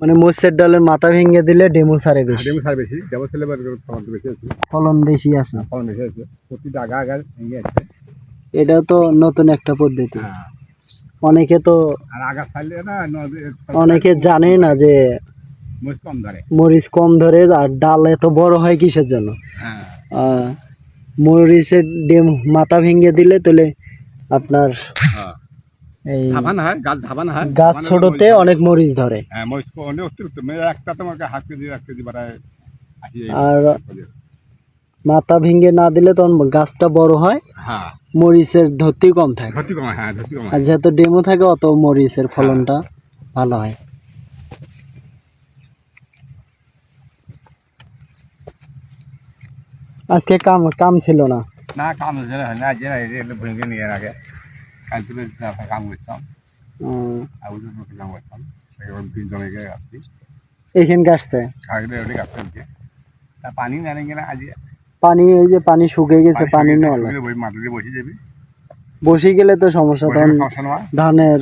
মানে মসুর ডালের মাথা ভেঙে দিলে ডেমো সারে বেশি। ডেমু সার বেশি। ডেমু ছেলে ফলন বেশি আছে ফলন বেশি আসে। ফলন বেশি আছে প্রতিটা আগা আগা ভেঙে আছে এটা তো নতুন একটা পদ্ধতি। হ্যাঁ। অনেকে তো আর আগা ছাড়লে না অনেকে জানে না যে মুস কম ধরে। মরিচ কম ধরে আর ডাল এত বড় হয় কিসের জন্য? হ্যাঁ। মরিচের ডেম মাথা ভেঙে দিলে তাহলে আপনার হ্যাঁ। এই ধাবান হয় গাছ ধাবান হয় গাছ ছোটতে অনেক মরিচ ধরে। হ্যাঁ মরিচ অনেক অতিরিক্ত। একটা তোমাকে হাফ কেজি এক কেজি বাড়ায় আর মাথা ভেঙে না দিলে তখন গাছটা বড় হয় হ্যাঁ। মরিচের ধরতেই কম থাকে। ধরতি কম হয়, ধরতি কম। আর যেহেতু ডেমো থাকে অত মরিচের ফলনটা ভালো হয়। আজকে কাম কাম ছিল না। না কাম যে না ভেঙে নিয়ে আগে। কাল তুলে কাম উম, আর ওদের মতো কাম করছিলাম এখন তিনজনে গিয়ে আসছি। এইখানকে আসছে? ওটা উঠে তা পানি না না আজ পানি এই যে পানি শুকিয়ে গেছে পানি মাটিতে বসে যাবি। বসে গেলে তো সমস্যা তখন ধানের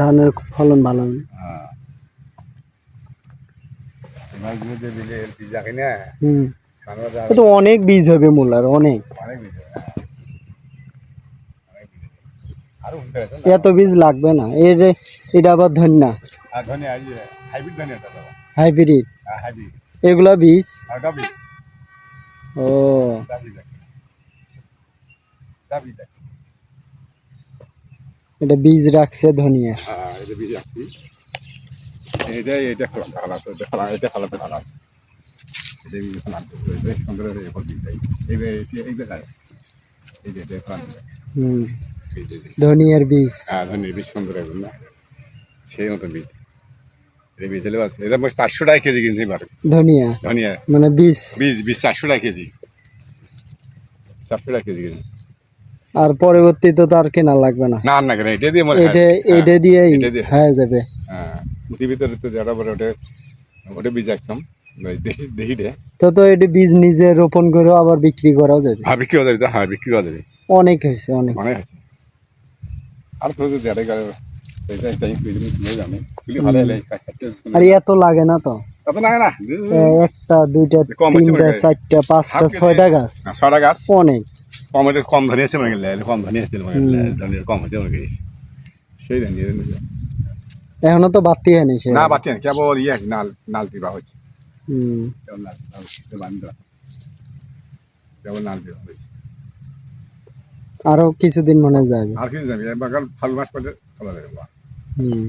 ধানের ফলন ভালো হবে হ্যাঁ। তো অনেক বীজ হবে মূলার অনেক অনেক বিজে আরও উঠতে আছে এত বীজ লাগবে না। এর এটা আবার ধন্যা। ধনিয়া হাইব্রিড ধনিয়া হাইব্রিড? এগুলা বীজ? ও। ডাবি আছে এটা বীজ রাখছে ধনিয়ার হ্যাঁ এটা এটা আছে এটা আছে। এটা বীজ সুন্দর এই বীজ এই এই যে এই যে এটা ফলন হুম। ধনিয়ার বীজ। হ্যাঁ ধনিয়া বীজ সুন্দর একদম না। সেই মতো বীজ। এটা বীজ হলে এটা মই চারশো টাকা কেজি কিনছি এবার। ধনিয়া? ধনিয়া। মানে বীজ? বীজ বীজ চারশো টাকা কেজি। চারশো টাকা কেজি কিনছি আর পরবর্তীতে তো আর কেনা লাগবে না। না না এটা দিয়ে মনে এটা এটা দিয়েই এটা দিয়ে। হয়ে যাবে। হ্যাঁ ভিতরে তো যেটা বলে ওটা ওটা বীজ একদম। তো তো এটা বীজ নিজে রোপণ করে আবার বিক্রি করাও যাবে। হ্যাঁ বিক্রি হয়ে যাবে হ্যাঁ বিক্রি হয়ে যাবে। অনেক হয়েছে অনেক। অনেক আছে আর এত লাগে না তো? একটা দুইটা তিনটা চারটা পাঁচটা ছয়টা গাছ। অনেক। কম কম ধরে আছে মনে কম ধরে আছে কম মনে সেই এখনও তো বাড়তি হয়নি সে। না বাতি না কেবল ইয়ে নাল নাল পিবা হচ্ছে হুম। কেবল নাল পিবা হচ্ছে কেবল নাল পিবা হয়েছে। আরও কিছুদিন মনে যায় যাবে। আর কিছু যাবি। এবার ফাল মাস পরে খাওয়া যাবে। হুম।